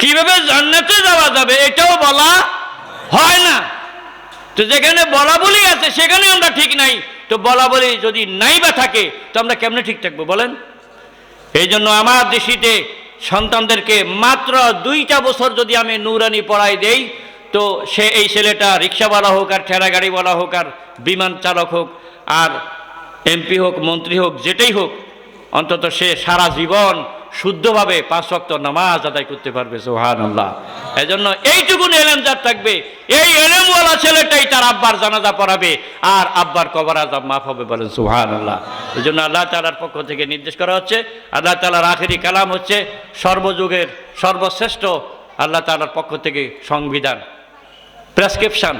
কীভাবে জান্নাতে যাওয়া যাবে এটাও বলা হয় না। তো যেখানে বলা বলি আছে, সেখানে আমরা ঠিক নাই। তো বলা বলি যদি নাই বা থাকে, তো আমরা কেমনে ঠিক থাকব বলেন? এই জন্য আমার দেশিতে সন্তানদেরকে মাত্র দুইটা বছর যদি আমি নুরানি পড়াই দেই, তো সে এই ছেলেটা রিক্সাওয়ালা হোক আর ঠেলা গাড়িওয়ালা হোক আর বিমান চালক হোক আর এমপি হোক, মন্ত্রী হোক, যেটাই হোক, অন্তত সে সারা জীবন শুদ্ধভাবে পাঁচ ওয়াক্ত নামাজ আদায় করতে পারবে সোহান আল্লাহ জন্য এইটুকুন এলেম যার থাকবে, এই এলেমওয়ালা ছেলেটাই তার আব্বার জানাজা পড়াবে, আর আব্বার কবর আজাব মাফ হবে বলেন সুহান আল্লাহ এই জন্য আল্লাহ তালার পক্ষ থেকে নির্দেশ করা হচ্ছে, আল্লাহ তালার আখেরি কালাম হচ্ছে সর্বযুগের সর্বশ্রেষ্ঠ আল্লাহ তালার পক্ষ থেকে সংবিধান, প্রেসক্রিপশন।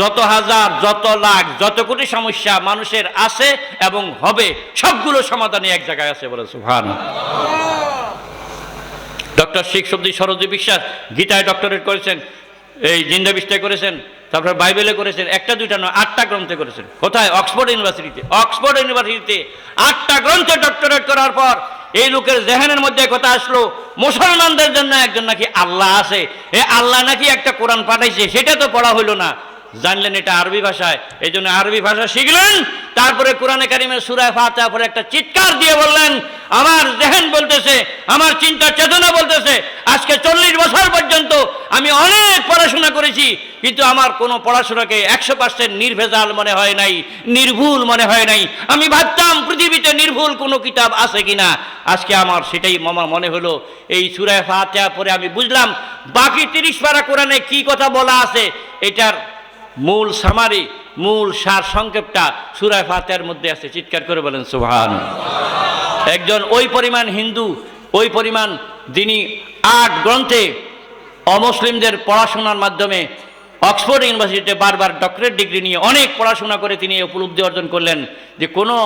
যত হাজার, যত লাখ, যত কোটি সমস্যা মানুষের আছে এবং হবে, সবগুলো সমাধানে এক জায়গায় আছে বলে সুহান ডক্টর শেখ সবজি সরোজি বিশ্বাস গীতায় ডক্টরেট করেছেন, এই জিন্দা বিস্তায় করেছেন, তারপর বাইবেলে করেছেন, একটা, দুইটা নয়, আটটা গ্রন্থে করেছেন। কোথায়? অক্সফোর্ড ইউনিভার্সিটিতে। অক্সফোর্ড ইউনিভার্সিটিতে আটটা গ্রন্থে ডক্টরেট করার পর এই লোকের জেহানের মধ্যে কথা আসলো, মুসলমানদের জন্য একজন নাকি আল্লাহ আছে। এ আল্লাহ নাকি একটা কোরআন পাঠাইছে, সেটা তো পড়া হইল না। জানলেন এটা আরবি ভাষায় এই জন্য আরবি ভাষা শিখলেন, তারপরে কোরআনে কারিমের সুরায় ফাতে পরে একটা চিৎকার দিয়ে বললেন, আমার জেহেন বলতেছে, আমার চিন্তা চেতনা বলতেছে, আজকে চল্লিশ বছর পর্যন্ত আমি অনেক পড়াশোনা করেছি, কিন্তু আমার কোনো পড়াশোনাকে একশো পার্সেন্ট নির্ভেজাল মনে হয় নাই, নির্ভুল মনে হয় নাই। আমি ভাবতাম পৃথিবীতে নির্ভুল কোনো কিতাব আছে কিনা, আজকে আমার সেটাই মামা মনে হলো, এই সুরায় ফাতে পরে আমি বুঝলাম, বাকি তিরিশ পারা কোরআনে কি কথা বলা আছে, এটার মূল সামারি, মূল সার সংক্ষেপটা সুরায় ফাতের মধ্যে আছে, চিৎকার করে বলেন সুহান একজন ওই পরিমাণ হিন্দু, ওই পরিমাণ যিনি আট গ্রন্থে অমুসলিমদের পড়াশোনার মাধ্যমে অক্সফোর্ড ইউনিভার্সিটিতে বারবার ডক্টরেট ডিগ্রি নিয়ে অনেক পড়াশোনা করে তিনি উপলব্ধি অর্জন করলেন যে কোনো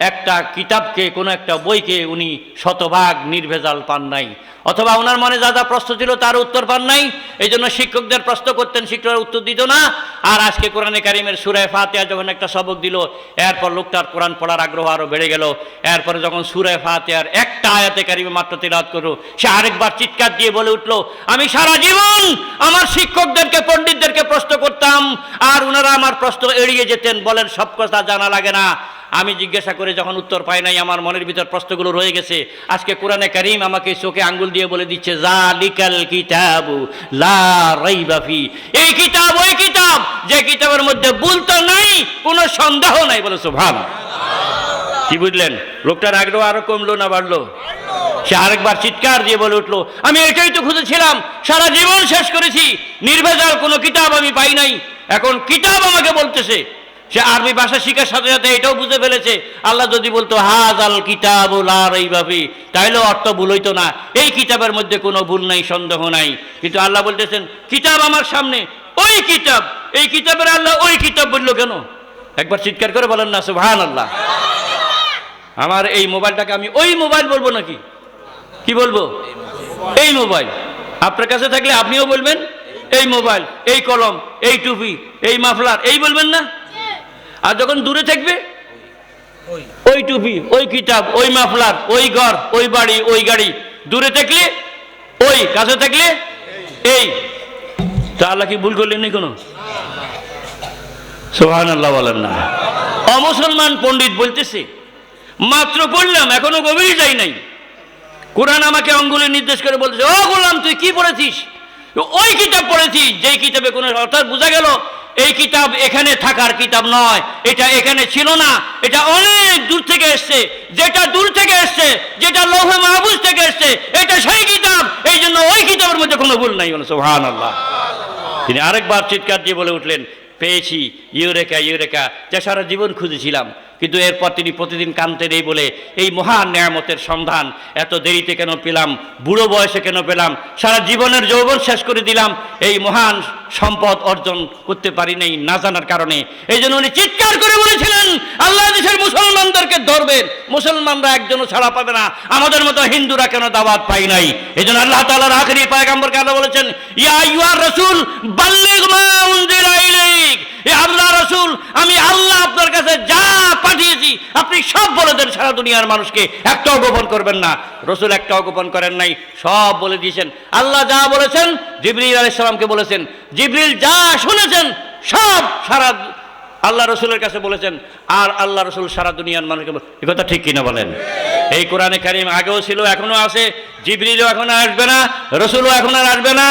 একটা কিতাবকে, কোনো একটা বইকে উনি শতভাগ নির্ভেজাল পান নাই। অথবা ওনার মনে যা যা প্রশ্ন ছিল তার উত্তর পান নাই। এই জন্য শিক্ষকদের প্রশ্ন করতেন, শিক্ষকরা উত্তর দিত না। আর আজকে কোরআনে কারিমের সুরায় ফাতেহা যখন একটা সবক দিল, এরপর লোকটার কোরআন পড়ার আগ্রহ আরও বেড়ে গেল। এরপরে যখন সুরায় ফাতেহার একটা আয়াতে কারিমে মাত্র তিলাওয়াত করল, সে আরেকবার চিৎকার দিয়ে বলে উঠল, আমি সারা জীবন আমার শিক্ষকদেরকে, পণ্ডিতদেরকে প্রশ্ন করতাম। আর ওনারা আমার প্রশ্ন এড়িয়ে যেতেন, বলেন, সব কথা জানা লাগে না। আমি জিজ্ঞাসা করে যখন উত্তর পাই নাই, আমার মনের ভিতর প্রশ্নগুলো রয়ে গেছে। আজকে কোরআনে করিম আমাকে চোখে আঙ্গুল দিয়ে বলে দিচ্ছে যা লিকাল লা এই কিতাব, ওই কিতাব, যে কিতাবের মধ্যে ভুল তো নাই, কোনো সন্দেহ নাই বলে ভাব কি বুঝলেন? লোকটার আগ্রহ আরও কমলো না বাড়লো? সে আরেকবার চিৎকার দিয়ে বলে উঠল, আমি এটাই তো খুঁজেছিলাম, সারা জীবন শেষ করেছি, নির্ভেজাল কোনো কিতাব আমি পাই নাই। এখন কিতাব আমাকে বলতেছে সে আরবি ভাষা শিখার সাথে সাথে এটাও বুঝে ফেলেছে। আল্লাহ যদি বলতো হাজ আল কিতাব এইভাবে তাইলে অর্থ ভুল হইতো না। এই কিতাবের মধ্যে কোনো ভুল নাই, সন্দেহ নাই। কিন্তু আল্লাহ বলতেছেন, কিতাব আমার সামনে, ওই কিতাব! এই কিতাবের আল্লাহ ওই কিতাব বলল কেন? একবার চিৎকার করে বলেন না সুবহান আল্লাহ আমার এই মোবাইলটাকে আমি ওই মোবাইল বলব নাকি? কি বলব? এই মোবাইল। আপনার কাছে থাকলে আপনিও বলবেন, এই মোবাইল, এই কলম, এই টুপি, এই মাফলার, এই বলবেন না? আর যখন দূরে থাকবে? ওই। টুপি ওই কিতাব ওই মাফলার ওই ঘর ওই বাড়ি ওই গাড়ি। দূরে থাকলে ওই কাছে থাকলে এই। তা আল্লাহ কি ভুল করলেন নি কোনো? সোহান আল্লাহ বলেন না। অমুসলমান পণ্ডিত বলতেছে মাত্র পড়লাম এখনও গভীরে যাই নাই। কোরআন আমাকে অঙ্গুলে নির্দেশ করে বলতেছে ও গোলাম তুই কি পড়েছিস? ওই কিতাব পড়েছিস যেই কিতাবে কোনো অর্থাৎ বোঝা গেল এই কিতাব এখানে থাকার কিতাব নয়। এটা এখানে ছিল না। এটা অনেক দূর থেকে এসছে। যেটা দূর থেকে এসছে, যেটা লৌহ মাহবুজ থেকে এসছে, এটা সেই কিতাব। এই জন্য ওই কিতাবের মধ্যে কোনো ভুল নাই সোহান আল্লাহ তিনি আরেকবার চিৎকার দিয়ে বলে উঠলেন, পেয়েছি। ইউরেকা ইউরেকা সারা জীবন খুঁজেছিলাম। কিন্তু এরপর তিনি প্রতিদিন কানতেন এই বলে এই মহান নিয়ামতের সন্ধান। এত দেরিতে কেন পেলাম? বুড়ো বয়সে কেন পেলাম? সারা জীবনের যৌবন শেষ করে দিলাম। এই মহান সম্পদ অর্জন করতে পারি নাই না জানার কারণে। এই জন্য উনি চিৎকার করে বলেছিলেন, আল্লাহ দেশের মুসলমানদেরকে ধরবেন মুসলমানরা একজনও ছাড়া পাবে না। আমাদের মতো হিন্দুরা কেন দাওয়াত পাই নাই? এই জন্য আল্লাহ তালার আখরি পায়গাম্বরকে আল্লাহ বলেছেন, ইয়া ইউ আর রসুল, বাল্লিগ মা ইলাইক। এ আল্লাহ রসুল, আমি আল্লাহ আপনার কাছে যা পাঠিয়েছি, আপনি সব বলে দেন সারা দুনিয়ার মানুষকে। একটাও গোপন করবেন না। রসুল একটাও গোপন করেন নাই, সব বলে দিয়েছেন। আল্লাহ যা বলেছেন, জিবরিল আলাইসালামকে বলেছেন। জিবরিল যা শুনেছেন, সব সারা আল্লাহ রসুলের কাছে বলেছেন। আর আল্লাহ রসুল সারা দুনিয়ার মানুষকে এ কথা ঠিক কিনা বলেন? এই কোরআনে কারিম আগেও ছিল, এখনও আছে। জিবরিলও এখন আসবে না, রসুলও এখন আর আসবে না।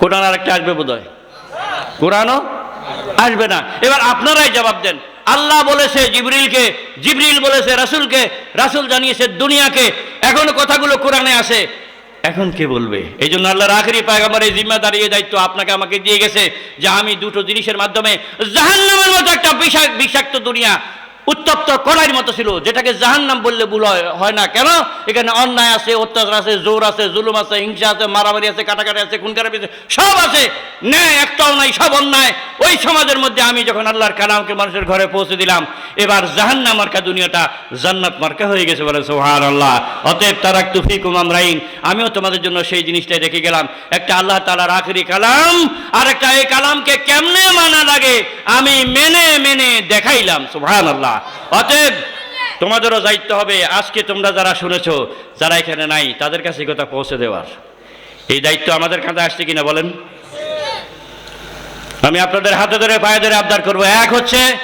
কোরআন আর একটা আসবে বোধ হয় কোরআনও আসবে না। এবার আপনারাই জবাব দেন। আল্লাহ বলেছে জিবরিলকে, জিবরিল বলেছে রাসূলকে, রাসুল জানিয়েছে দুনিয়াকে। এখন কথাগুলো কোরআনে আসে এখন কে বলবে? এই জন্য আল্লাহর আখরি পায়গামার এই জিম্মা দাঁড়িয়ে দায়িত্ব আপনাকে আমাকে দিয়ে গেছে যে আমি দুটো জিনিসের মাধ্যমে জাহান্নামের মতো একটা বিষাক বিষাক্ত দুনিয়া উত্তপ্ত কড়াইয়ের মতো ছিল, যেটাকে জাহান্নাম বললে ভুল হয় না। কেন? এখানে অন্যায় আছে, অত্যাচার আছে, জোর আছে, জুলুম আছে, হিংসা আছে, মারামারি আছে, কাটাকাটি আছে খুনকারাবি আছে, সব আছে। ন্যায় একটাও নাই, সব অন্যায়। ওই সমাজের মধ্যে আমি যখন আল্লাহর কালামকে মানুষের ঘরে পৌঁছে দিলাম, এবার জাহান্নাম মার্কা দুনিয়াটা জান্নাত মার্কা হয়ে গেছে বলে সোহার আল্লাহ অতএব তারাক তুফি কুমাম রাইন আমিও তোমাদের জন্য সেই জিনিসটাই রেখে গেলাম। একটা আল্লাহ তালার আখরি কালাম, আর একটা এই কালামকে কেমনে মানা লাগে, আমি মেনে মেনে দেখাইলাম সুহান আল্লাহ অতএব তোমাদেরও দায়িত্ব হবে। আজকে তোমরা যারা শুনেছো, যারা এখানে নাই, তাদের কাছে কথা পৌঁছে দেওয়ার। এই দায়িত্ব আমাদের কাঁধে আসছে কিনা বলেন? আমি আপনাদের হাতে ধরে, পায়ে ধরে আবদার করব। এক হচ্ছে,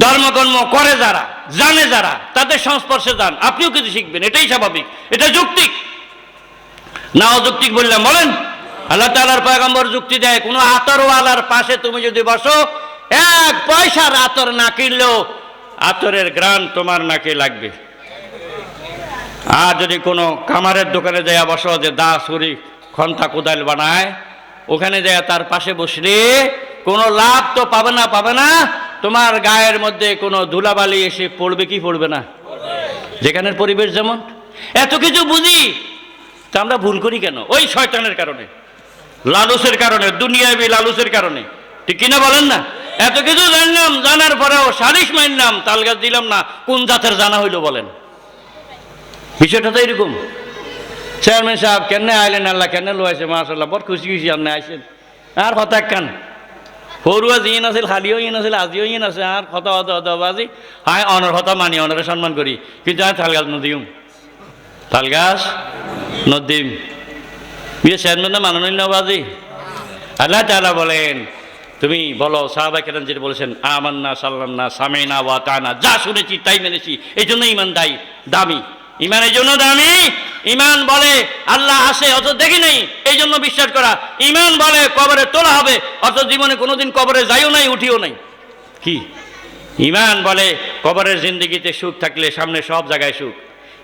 ধর্মকর্ম করে যারা, জানে যারা, তাদের সংস্পর্শে যান। আপনিও কিছু শিখবেন, এটাই স্বাভাবিক। এটা যুক্তিক। না অযৌক্তিক বললাম বলেন? আল্লাহ তালার পয়গম্বর যুক্তি দেয়, কোনো আতরওয়ালার পাশে তুমি যদি বসো এক পয়সার আতর না কিনলেও আতরের গ্রান তোমার নাকে লাগবে। আর যদি কোনো কামারের দোকানে যায় বসো যে দা ছুরি, খন্তা কোদাল বানায়, ওখানে যায় তার পাশে বসলে কোনো লাভ তো পাবে না পাবে না, তোমার গায়ের মধ্যে কোনো ধুলাবালি এসে পড়বে কি পড়বে না? যেখানের পরিবেশ যেমন। এত কিছু বুঝি, তা আমরা ভুল করি কেন? ওই শয়তানের কারণে, লালুসের কারণে, দুনিয়াবি লালুসের কারণে। ঠিক কিনা বলেন না? এত কিছু জানলাম, জানার পরেও সালিশ মানলাম তাল গাছ দিলাম না, কোন জাতের জানা হইল বলেন? বিষয়টা তো এরকম। চেয়ারম্যান সাহেব কেন আইলেন আল্লাহ কেন লো আছে মাসাল্লাহ বড় খুশি খুশি আপনি আইসেন। আর কথা কান। সৰুৱা যিন আছিল, খালিও ইন আছিল, আজিও ইন আছে, আর কথা হতা হতা বাজি হাই অনার কথা মানি, অনারে সম্মান করি, কিন্তু আমি নদিম। তাল গাছ নদিম। বিয়ে চেয়ারম্যান মাননীয় নবাজি। আল্লাহ তাআলা বলেন তুমি বলো সাহাবা কেরাম যেটা বলেছেন, আমান্না সাল্লান্না সামেনা ওয়া তানা। যা শুনেছি, তাই মেনেছি। এই জন্য ইমান দায়ী, দামি। ইমান এই জন্য দামি। ইমান বলে আল্লাহ আসে অত দেখি নেই। এই জন্য বিশ্বাস করা। ইমান বলে কবরে তোলা হবে অত জীবনে কোনোদিন কবরে যাইও নাই, উঠিও নাই। কি? ইমান বলে কবরের জিন্দগিতে সুখ থাকলে সামনে সব জায়গায় সুখ।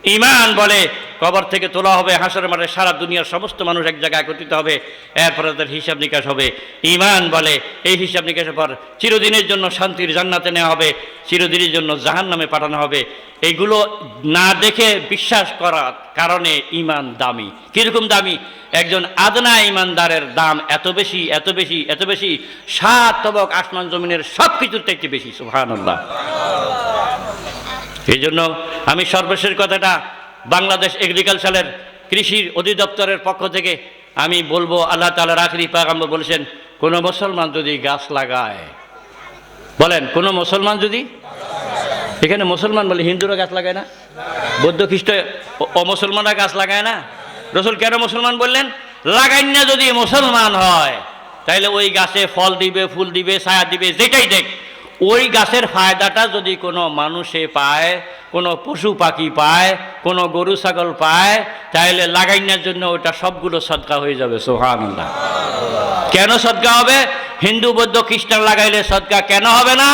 ইমান বলে কবর থেকে তোলা হবে হাসরের মাঠে সারা দুনিয়ার সমস্ত মানুষ এক জায়গায় একত্রিত হবে, এরপরে তাদের হিসাব নিকাশ হবে। ইমান বলে, এই হিসাব নিকাশের পর চিরদিনের জন্য শান্তির জান্নাতে নেওয়া হবে, চিরদিনের জন্য জাহান নামে পাঠানো হবে। এইগুলো না দেখে বিশ্বাস করার কারণে ইমান দামি। কীরকম দামি? একজন আদনা ইমানদারের দাম এত বেশি এত বেশি এত বেশি, সাত তবক আসমান জমিনের সব কিছুর থেকে বেশি সুহান এই জন্য আমি সর্বশেষ কথাটা বাংলাদেশ এগ্রিকালচারের কৃষির অধিদপ্তরের পক্ষ থেকে আমি বলব, আল্লাহ তালার আখরি পাগাম্বর বলেছেন, কোনো মুসলমান যদি গাছ লাগায়, বলেন, কোনো মুসলমান যদি? এখানে মুসলমান বলে হিন্দুরা গাছ লাগায় না? বৌদ্ধ, খ্রিস্ট অমুসলমানরা গাছ লাগায় না? রসুল কেন মুসলমান বললেন, লাগাইন না যদি মুসলমান হয় তাহলে ওই গাছে ফল দিবে, ফুল দিবে, ছায়া দিবে, যেটাই দেখ, ওই গাছের ফায়দাটা যদি কোনো মানুষে পায় কোনো পশু পাখি পায়, কোনো গরু ছাগল পায় তাহলে লাগাইনার জন্য ওটা সবগুলো সদকা হয়ে যাবে সোহান কেন সদকা হবে? হিন্দু, বৌদ্ধ, খ্রিস্টান লাগাইলে সদকা কেন হবে না?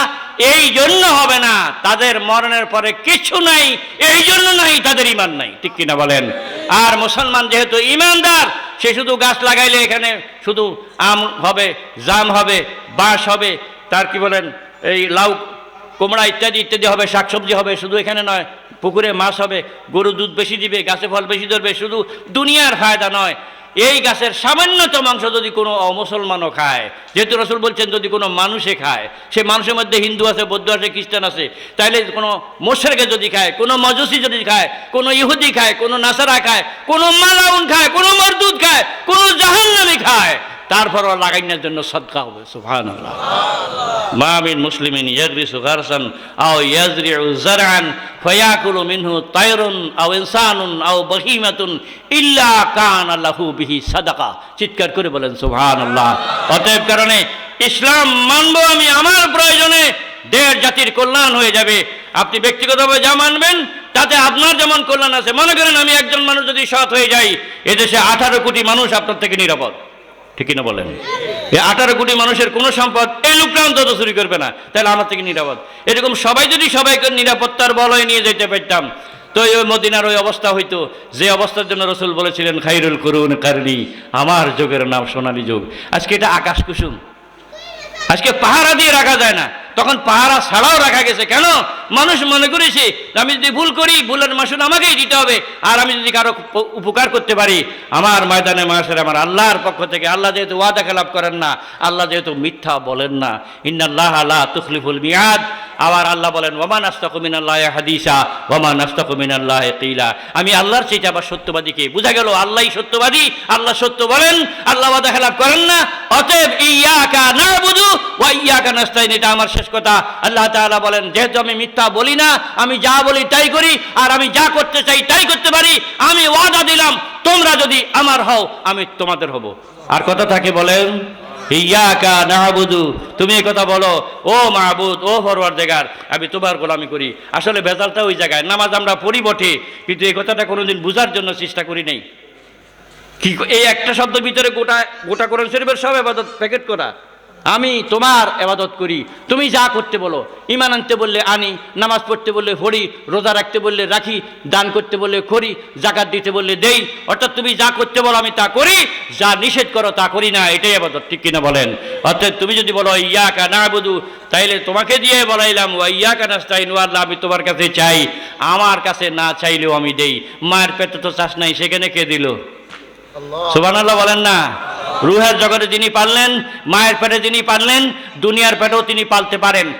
এই জন্য হবে না। তাদের মরণের পরে কিছু নাই, এই জন্য নাই, তাদের ইমান নাই। ঠিক কিনা বলেন? আর মুসলমান যেহেতু ইমানদার, সে শুধু গাছ লাগাইলে এখানে শুধু আম হবে, জাম হবে, বাঁশ হবে, তার কি বলেন? এই লাউ কুমড়া ইত্যাদি ইত্যাদি হবে, শাকসবজি হবে, শুধু এখানে নয়, পুকুরে মাছ হবে, গরু দুধ বেশি দিবে, গাছে ফল বেশি ধরবে, শুধু দুনিয়ার ফায়দা নয়। এই গাছের সামান্যতম অংশ যদি কোনো অমুসলমানও খায়, যেহেতু রসুল বলছেন যদি কোনো মানুষে খায়, সে মানুষের মধ্যে হিন্দু আছে, বৌদ্ধ আছে, খ্রিস্টান আছে, তাইলে কোনো মোশেরকে যদি খায়, কোনো মজুসি যদি খায়, কোনো ইহুদি খায়, কোনো নাসারা খায়, কোনো মালাউন খায়, কোনো মরদুদ খায়, কোনো জাহান্নামি খায়, তারপরও লাগাইনার জন্য সদকা হবে সুফান মিন মুসলিমিন আও মিনহু আও ইনসানুন আও বহিমাতুন ইল্লা বিহি সাদাকা। চিৎকার করে বলেন, সুবহানাল্লাহ। অতএব কারণে ইসলাম মানবো আমি, আমার প্রয়োজনে দেড় জাতির কল্যাণ হয়ে যাবে। আপনি ব্যক্তিগতভাবে যা মানবেন, তাতে আপনার যেমন কল্যাণ আছে, মনে করেন আমি একজন মানুষ যদি সৎ হয়ে যাই, এদেশে আঠারো কোটি মানুষ আপনার থেকে নিরাপদ। ঠিক না বলেন? এই আঠারো কোটি মানুষের কোনো সম্পদ এই লোকটা অন্তত চুরি করবে না। তাহলে আমার থেকে নিরাপদ। এরকম সবাই যদি সবাইকে নিরাপত্তার বলয় নিয়ে যেতে পারতাম, তো ওই মদিনার ওই অবস্থা হইতো। যে অবস্থার জন্য রসুল বলেছিলেন, খাইরুল করুন কারণী আমার যুগের নাম সোনালী যুগ। আজকে এটা আকাশ কুসুম। আজকে পাহারা দিয়ে রাখা যায় না। তখন পাহারা ছাড়াও রাখা গেছে। কেন? মানুষ মনে করেছে, আমি যদি ভুল করি ভুলের মাসুল আমাকেই দিতে হবে। আর আমি যদি কারও উপকার করতে পারি, আমার ময়দানে মাসের আমার আল্লাহর পক্ষ থেকে, আল্লাহ যেহেতু ওয়াদা খেলাপ করেন না, আল্লাহ যেহেতু মিথ্যা বলেন না, ইন্নাল্লাহ আল্লাহ তুখলিফুল মিয়াদ। আবার আল্লাহ বলেন ওমান আস্তাকুমিন আল্লাহ হাদিসা ওমান আস্তাকুমিন আল্লাহ কিলা। আমি আল্লাহর চেয়ে আবার সত্যবাদীকে বোঝা গেল, আল্লাহই সত্যবাদী, আল্লাহ সত্য বলেন, আল্লাহ ওয়াদা খেলাপ করেন না, অতএব ইয়াকা না বুঝু ওয়া ইয়াকা নাস্তাইন, এটা আমার শেষ কথা। আল্লাহ তাআলা বলেন, যেহেতু আমি মিথ্যা বলি না, আমি যা বলি তাই করি, আর আমি যা করতে চাই তাই করতে পারি, আমি ওয়াদা দিলাম, তোমরা যদি আমার হও, আমি তোমাদের হব। আর কথা থাকে বলেন, ইয়াকা নাহাবুদু তুমি এই কথা বলো, ও মাহবুদ ও ফরওয়ার দেগার আমি তোমার গোলামি করি। আসলে বেজালটা ওই জায়গায়, নামাজ আমরা পড়ি বটে, কিন্তু এই কথাটা কোনোদিন বুঝার জন্য চেষ্টা করি নাই। কি, এই একটা শব্দ ভিতরে গোটা গোটা করেন শরীফের সব এবাদত প্যাকেট করা। আমি তোমার এবাদত করি। তুমি যা করতে বলো ইমান আনতে বললে আনি নামাজ পড়তে বললে পড়ি রোজা রাখতে বললে রাখি দান করতে বললে করি জাকাত দিতে বললে দেই। অর্থাৎ তুমি যা করতে বলো আমি তা করি যা নিষেধ করো তা করি না এটাই আবাদত ঠিক কিনা বলেন? অর্থাৎ তুমি যদি বলো ইয়া কা না বুধু তাইলে তোমাকে দিয়ে বলাইলাম ও ইয়া কা নাস্তাইন ও আল্লাহ আমি তোমার কাছে চাই আমার কাছে না চাইলেও আমি দেই। মায়ের পেটে তো চাষ নাই সেখানে কে দিল? সুবহানাল্লাহ বলেন না? রুহের জগতে যিনি পারলেন মায়ের পেটে যিনি পারলেন দুনিয়ার পেটেও তিনি পালতে পারেন।